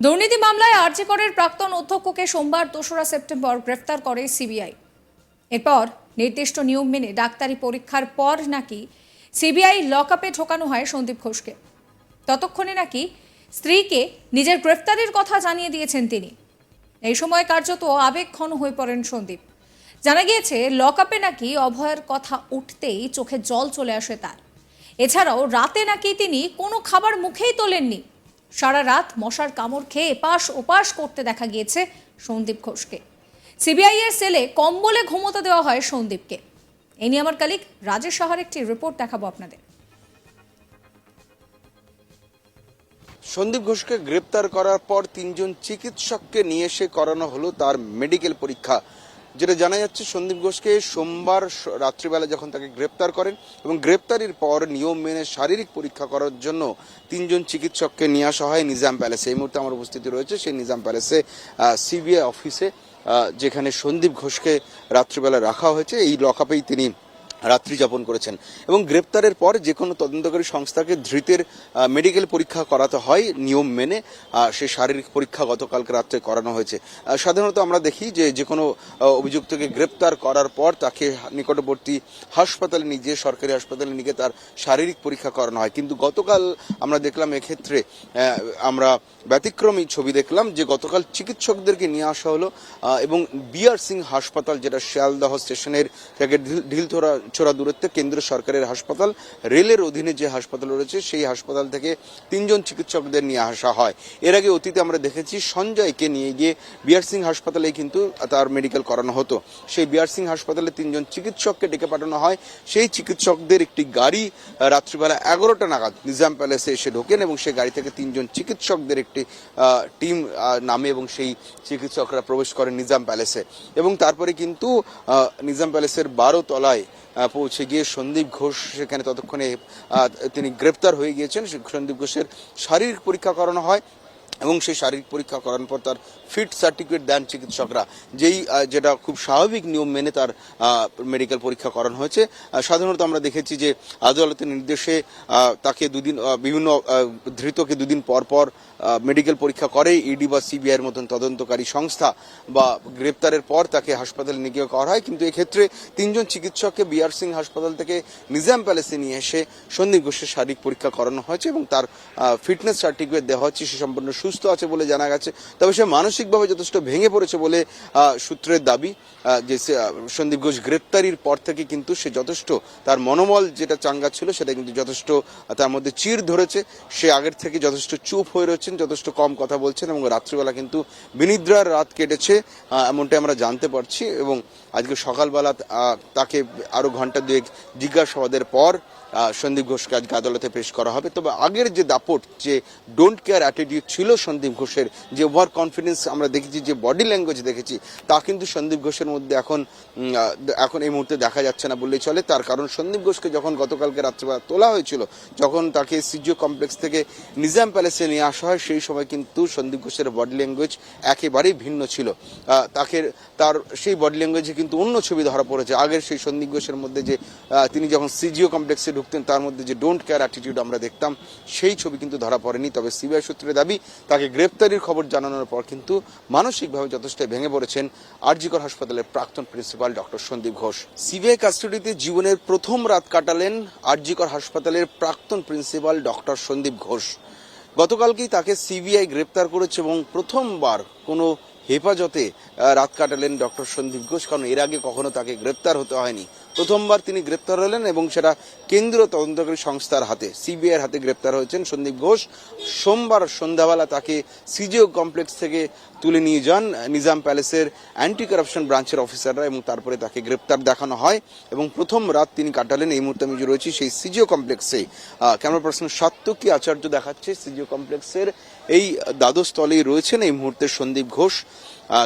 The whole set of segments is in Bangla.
দুর্নীতি মামলায় আরজিকরের প্রাক্তন অধ্যক্ষকে সোমবার দোসরা সেপ্টেম্বর গ্রেফতার করে সিবিআই। এরপর নির্দিষ্ট নিয়ম মেনে ডাক্তারি পরীক্ষার পর নাকি সিবিআই লকআপে ঢোকানো হয় সন্দীপ ঘোষকে। ততক্ষণে নাকি স্ত্রীকে নিজের গ্রেফতারের কথা জানিয়ে দিয়েছেন তিনি। এই সময় কার্যত আবেগক্ষণ হয়ে পড়েন সন্দীপ। জানা গিয়েছে, লকআপে নাকি অভয়ের কথা উঠতেই চোখে জল চলে আসে তার। এছাড়াও রাতে নাকি তিনি কোনো খাবার মুখেই তোলেননি। সারা রাত মশার কামড় খেয়ে এপাশ ওপাশ করতে দেখা গিয়েছে সন্দীপ ঘোষকে। সিবিআই এর সেলে কম্বলে ঘুমোতে দেওয়া হয় সন্দীপকে। এ নিয়ে আমার কালিক রাজেশ সাহার একটি রিপোর্ট দেখাবো আপনাদের। সন্দীপ ঘোষকে গ্রেপ্তার করার পর তিনজন চিকিৎসককে নিয়ে এসে করানো হলো তার মেডিকেল পরীক্ষা। যেটা জানা যাচ্ছে, সন্দীপ ঘোষকে সোমবার রাত্রিবেলা যখন তাকে গ্রেপ্তার করেন এবং গ্রেপ্তারির পর নিয়ম মেনে শারীরিক পরীক্ষা করার জন্য তিনজন চিকিৎসককে নিয়ে আসা হয় নিজাম প্যালেসে। এই মুহূর্তে আমার উপস্থিতি রয়েছে সেই নিজাম প্যালেসে সিবিআই অফিসে যেখানে সন্দীপ ঘোষকে রাত্রিবেলা রাখা হয়েছে। এই লকআপেই তিনি রাত্রি যাপন করেছেন। এবং গ্রেপ্তারের পর যে কোনো তদন্তকারী সংস্থাকে ধৃতের মেডিকেল পরীক্ষা করাতে হয় নিয়ম মেনে সে শারীরিক পরীক্ষা গতকালকে রাত্রে করানো হয়েছে। সাধারণত আমরা দেখি যে যে কোনো অভিযুক্তকে গ্রেপ্তার করার পর তাকে নিকটবর্তী হাসপাতালে নিয়ে যেয়ে সরকারি হাসপাতালে নিয়ে তার শারীরিক পরীক্ষা করানো হয়। কিন্তু গতকাল আমরা দেখলাম এক্ষেত্রে আমরা ব্যতিক্রমী ছবি দেখলাম যে গতকাল চিকিৎসকদেরকে নিয়ে আসা হলো এবং বিআর সিং হাসপাতাল, যেটা শিয়ালদহ স্টেশনের থেকে ঢিল- ঢিলথোড়া ছোড়া দূরত্বে কেন্দ্র সরকারের হাসপাতাল, রেলের অধীনে যে হাসপাতাল রয়েছে, সেই হাসপাতাল থেকে তিনজন চিকিৎসকদের নিয়ে আসা হয়। এর আগে অতীতে আমরা দেখেছি সঞ্জয়কে নিয়ে গিয়ে বিআর সিং হাসপাতালে কিন্তু তার মেডিকেল করানো হতো। সেই বিআর সিং হাসপাতালে তিনজন চিকিৎসককে ডেকে পাঠানো হয়। সেই চিকিৎসকদের একটি গাড়ি রাত্রিবেলা এগারোটা নাগাদ নিজাম প্যালেসে এসে ঢোকেন এবং সেই গাড়ি থেকে তিনজন চিকিৎসকদের একটি টিম নামে এবং সেই চিকিৎসকরা প্রবেশ করেন নিজাম প্যালেসে। এবং তারপরে কিন্তু নিজাম প্যালেসের বারো তলায় পৌঁছে গিয়ে সন্দীপ ঘোষ সেখানে ততক্ষণে তিনি গ্রেপ্তার হয়ে গিয়েছেন। সন্দীপ ঘোষের শারীরিক পরীক্ষা করানো হয়। এবং সেই শারীরিক পরীক্ষা করানোর পর তার ফিট সার্টিফিকেট দেন চিকিৎসকরা, যেই যেটা খুব স্বাভাবিক নিয়ম মেনে তার মেডিকেল পরীক্ষা করানো হয়েছে। সাধারণত আমরা দেখেছি যে আদালতের নির্দেশে তাকে দুদিন বিভিন্ন ধৃতকে দুদিন পর পর মেডিকেল পরীক্ষা করে ইডি বা সিবিআইয়ের মতন তদন্তকারী সংস্থা বা গ্রেপ্তারের পর তাকে হাসপাতালে নিয়ে গিয়ে করা হয়। কিন্তু এক্ষেত্রে তিনজন চিকিৎসককে বিআর সিং হাসপাতাল থেকে নিজাম প্যালেসে নিয়ে এসে সন্দীপ ঘোষের শারীরিক পরীক্ষা করানো হয়েছে এবং তার ফিটনেস সার্টিফিকেট দেওয়া হচ্ছে সে সম্পূর্ণ সুস্থ আছে বলে জানা গেছে। তবে সে মানসিকভাবে যথেষ্ট ভেঙে পড়েছে বলে সূত্রের দাবি যে সন্দীপ ঘোষ গ্রেপ্তারির পর থেকে কিন্তু সে যথেষ্ট তার মনোবল যেটা চাঙ্গা ছিল সেটা কিন্তু যথেষ্ট তার মধ্যে চির ধরেছে। সে আগের থেকে যথেষ্ট চুপ হয়ে রয়েছেন, যথেষ্ট কম কথা বলছেন এবং রাত্রিবেলা কিন্তু বিনিদ্রার রাত কেটেছে এমনটাই আমরা জানতে পারছি এবং আজকে সকালবেলা তাকে আরও ঘণ্টা দুয়েক জিজ্ঞাসাবাদের পর সন্দীপ ঘোষকে আজকে আদালতে পেশ করা হবে। তবে আগের যে দাপট, যে ডোন্ট কেয়ার অ্যাটিটিউড ছিল সন্দীপ ঘোষের, যে ওভার কনফিডেন্স আমরা দেখেছি, যে বডি ল্যাঙ্গুয়েজ দেখেছি, তা কিন্তু সন্দীপ ঘোষের মধ্যে এখন এখন এই মুহূর্তে দেখা যাচ্ছে না বললেই চলে। তার কারণ সন্দীপ ঘোষকে যখন গতকালকে রাত্রিবেলা তোলা হয়েছিল, যখন তাকে সিজিও কমপ্লেক্স থেকে নিজাম প্যালেসে নিয়ে আসা হয়, সেই সময় কিন্তু সন্দীপ ঘোষের বডি ল্যাঙ্গুয়েজ একেবারেই ভিন্ন ছিল। তাকে, তার সেই বডি ল্যাঙ্গুয়েজে কিন্তু অন্য ছবি ধরা পড়েছে। আগের সেই সন্দীপ ঘোষের মধ্যে যে তিনি যখন সিজিও কমপ্লেক্সে ঢুকতেন তার মধ্যে যে ডোন্ট কেয়ার অ্যাটিটিউড আমরা দেখতাম, সেই ছবি কিন্তু ধরা পড়েনি। তবে সিবিআই সূত্রে দাবি, তাকে গ্রেপ্তারির খবর জানানোর পর কিন্তু মানসিকভাবে যথেষ্ট ভেঙে পড়েছেন আরজিকর হাসপাতালের প্রাক্তন principal doctor Sandip Ghosh. CBI কাস্টডিতে জীবনের প্রথম রাত কাটালেন আরজিকর হাসপাতালের প্রাক্তন প্রিন্সিপাল ডক্টর সন্দীপ ঘোষ। গতকালকেই তাকে সিবিআই গ্রেপ্তার করেছে এবং প্রথমবার কোনো হেফাজতে রাত কাটালেন ডক্টর সন্দীপ ঘোষ। কারণ এর আগে কখনো তাকে গ্রেপ্তার হতে হয়নি। প্রথমবার তিনি গ্রেপ্তার হলেন এবং সেটা কেন্দ্রীয় তদন্তকারী সংস্থার হাতে, সিবিআইয়ের হাতে গ্রেপ্তার হয়েছেন সন্দীপ ঘোষ। সোমবার সন্ধ্যাবেলা তাকে সিজিও কমপ্লেক্স থেকে তুলে নিয়ে যান নিজাম প্যালেসের অ্যান্টি কারাপশন ব্রাঞ্চের অফিসাররা এবং তারপরে তাকে গ্রেপ্তার দেখানো হয় এবং প্রথম রাত তিনি কাটালেন। এই মুহূর্তে আমি রয়েছি সেই সিজিও কমপ্লেক্সে। ক্যামেরা পার্সন সাত্যকী আচার্য দেখাচ্ছে সিজিও কমপ্লেক্সের এই দ্বাদশ তলেই রয়েছেন এই মুহূর্তে সন্দীপ ঘোষ।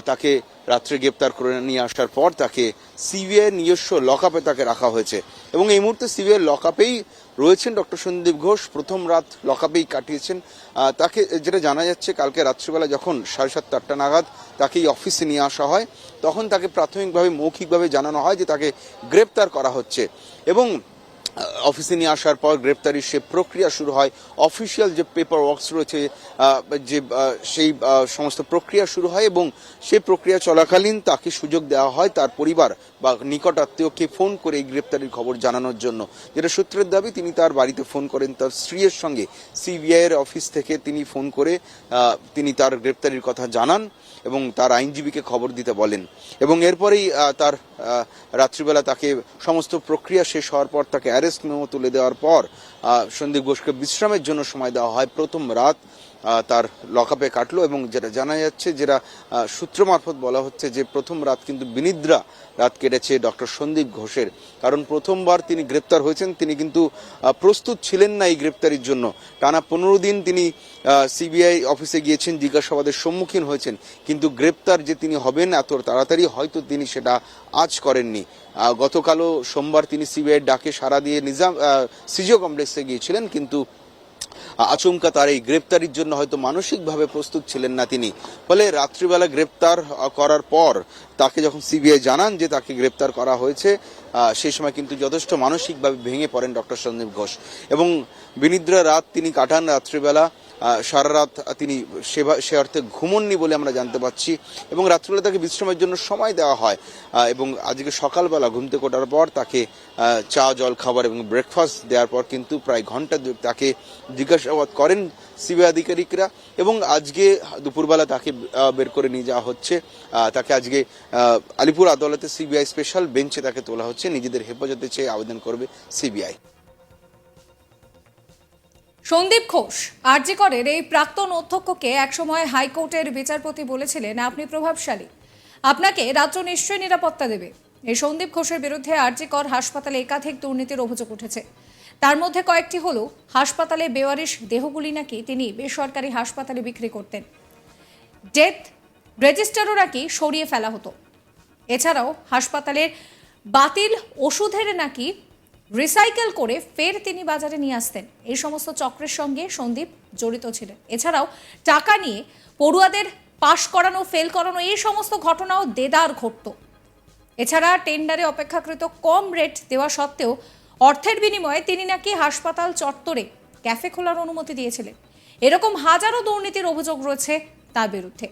তাকে রাত্রে গ্রেপ্তার করে নিয়ে আসার পর তাকে সিবিআই নিজস্ব লকআপে তাকে রাখা হয়েছে। এবং এই মুহূর্তে সিবিআই লকআপেই রয়েছেন ডক্টর সন্দীপ ঘোষ। প্রথম রাত লকআপেই কাটিয়েছেন। তাকে যেটা জানা যাচ্ছে, কালকে রাত্রিবেলা যখন সাড়ে সাতটা, আটটা নাগাদ তাকে এই অফিসে নিয়ে আসা হয়, তখন তাকে প্রাথমিকভাবে, মৌখিকভাবে জানানো হয় যে তাকে গ্রেপ্তার করা হচ্ছে। এবং অফিসে নিয়ে আসার পর গ্রেপ্তারির সে প্রক্রিয়া শুরু হয়। অফিসিয়াল যে পেপার ওয়ার্কস রয়েছে যে সেই সমস্ত প্রক্রিয়া শুরু হয় এবং সেই প্রক্রিয়া চলাকালীন তাকে সুযোগ দেওয়া হয় তার পরিবার বা নিকট আত্মীয়কে ফোন করে এই গ্রেপ্তারির খবর জানানোর জন্য। যেটা সূত্রের দাবি, তিনি তার বাড়িতে ফোন করেন তার স্ত্রীর সঙ্গে। সিবিআইয়ের অফিস থেকে তিনি ফোন করে তিনি তার গ্রেপ্তারির কথা জানান এবং তার আইনজীবীকে খবর দিতে বলেন। এবং এরপরেই তার রাত্রিবেলা তাকে সমস্ত প্রক্রিয়া শেষ হওয়ার পর তাকে অ্যারেস্ট মেমো তুলে দেওয়ার পর সন্দীপ ঘোষকে বিশ্রামের জন্য সময় দেওয়া হয় প্রথম রাত। তার লকআপে কাটলো এবং যেটা জানা যাচ্ছে, যেটা সূত্র মারফত বলা হচ্ছে যে প্রথম রাত কিন্তু বিনিদ্রা রাত কেটেছে ডক্টর সন্দীপ ঘোষের। কারণ প্রথমবার তিনি গ্রেপ্তার হয়েছেন, তিনি কিন্তু প্রস্তুত ছিলেন না এই গ্রেপ্তারির জন্য। টানা পনেরো দিন তিনি সিবিআই অফিসে গিয়েছেন, জিজ্ঞাসাবাদের সম্মুখীন হয়েছেন। কিন্তু গ্রেপ্তার যে তিনি হবেন, এত তাড়াতাড়ি হয়তো তিনি সেটা আজ করেননি। গতকালও সোমবার তিনি সিবিআই ডাকে সাড়া দিয়ে নিজাম সিজিও কমপ্লেক্সে গিয়েছিলেন, কিন্তু আচমকা তার এই গ্রেপ্তারির জন্য হয়তো মানসিকভাবে প্রস্তুত ছিলেন না তিনি। ফলে রাত্রিবেলা গ্রেপ্তার করার পর তাকে যখন সিবিআই জানান যে তাকে গ্রেপ্তার করা হয়েছে সেই সময় কিন্তু যথেষ্ট মানসিকভাবে ভেঙে পড়েন ডক্টর সন্দীপ ঘোষ। এবং বিনিদ্রা রাত তিনি কাটান রাত্রিবেলা সারা রাত তিনি সেবা সে অর্থে ঘুমননি বলে আমরা জানতে পারছি এবং রাত্রিবেলা তাকে বিশ্রামের জন্য সময় দেওয়া হয় এবং আজকে সকালবেলা ঘুম থেকে ওঠার পর তাকে চা, জল, খাবার এবং ব্রেকফাস্ট দেওয়ার পর কিন্তু প্রায় ঘণ্টা তাকে জিজ্ঞাসাবাদ করেন সিবিআই আধিকারিকরা এবং আজকে দুপুরবেলা তাকে বের করে নিয়ে যাওয়া হচ্ছে। তাকে আজকে আলিপুর আদালতে সিবিআই স্পেশাল বেঞ্চে তাকে তোলা হচ্ছে। নিজেদের হেফাজতে চেয়ে আবেদন করবে সিবিআই। সন্দীপ ঘোষ, আরজি করের এই প্রাক্তন অধ্যক্ষকে একসময় হাইকোর্টের বিচারপতি বলেছিলেন, আপনি প্রভাবশালী। আপনাকে রাজ্য নিশ্চয়ই নিরাপত্তা দেবে। এই সন্দীপ ঘোষের বিরুদ্ধে আরজি কর হাসপাতালে একাধিক দুর্নীতির অভিযোগ উঠেছে। তার মধ্যে কয়েকটি হলো, হাসপাতালে বেওয়ারিশ দেহগুলি নাকি তিনি বেসরকারি হাসপাতালে বিক্রি করতেন। ডেথ রেজিস্টারও নাকি সরিয়ে ফেলা হতো। এছাড়াও হাসপাতালের বাতিল ওষুধের নাকি রিসাইকেল করে ফের তিনি বাজারে নিয়ে আসতেন। এই সমস্ত চক্রের সঙ্গে সন্দীপ জড়িত ছিলেন। এছাড়াও টাকা নিয়ে পড়ুয়াদের পাশ করানো, ফেল করানো, এই সমস্ত ঘটনাও দেদার ঘটত। এছাড়া টেন্ডারে অপেক্ষাকৃত কম রেট দেওয়া সত্ত্বেও অর্থের বিনিময়ে তিনি নাকি হাসপাতাল চত্বরে ক্যাফে খোলার অনুমতি দিয়েছিলেন। এরকম হাজারো দুর্নীতির অভিযোগ রয়েছে তার বিরুদ্ধে।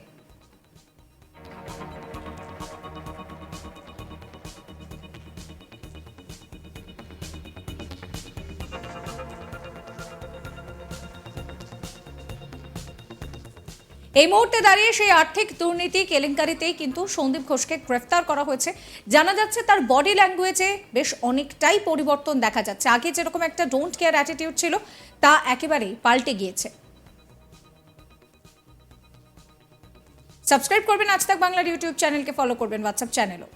এই মুহূর্তে দাঁড়িয়ে সেই আর্থিক দুর্নীতি কেলেঙ্কারিতেই কিন্তু সন্দীপ ঘোষকে গ্রেফতার করা হয়েছে। জানা যাচ্ছে তার বডি ল্যাঙ্গুয়েজে বেশ অনেকটাই পরিবর্তন দেখা যাচ্ছে। আগে যেরকম একটা ডোন্ট কেয়ার অ্যাটিটিউড ছিল, তা একেবারেই পাল্টে গিয়েছে। সাবস্ক্রাইব করবেন আজ তাক বাংলার ইউটিউব চ্যানেলকে ফলো করবেন হোয়াটসঅ্যাপ চ্যানেলও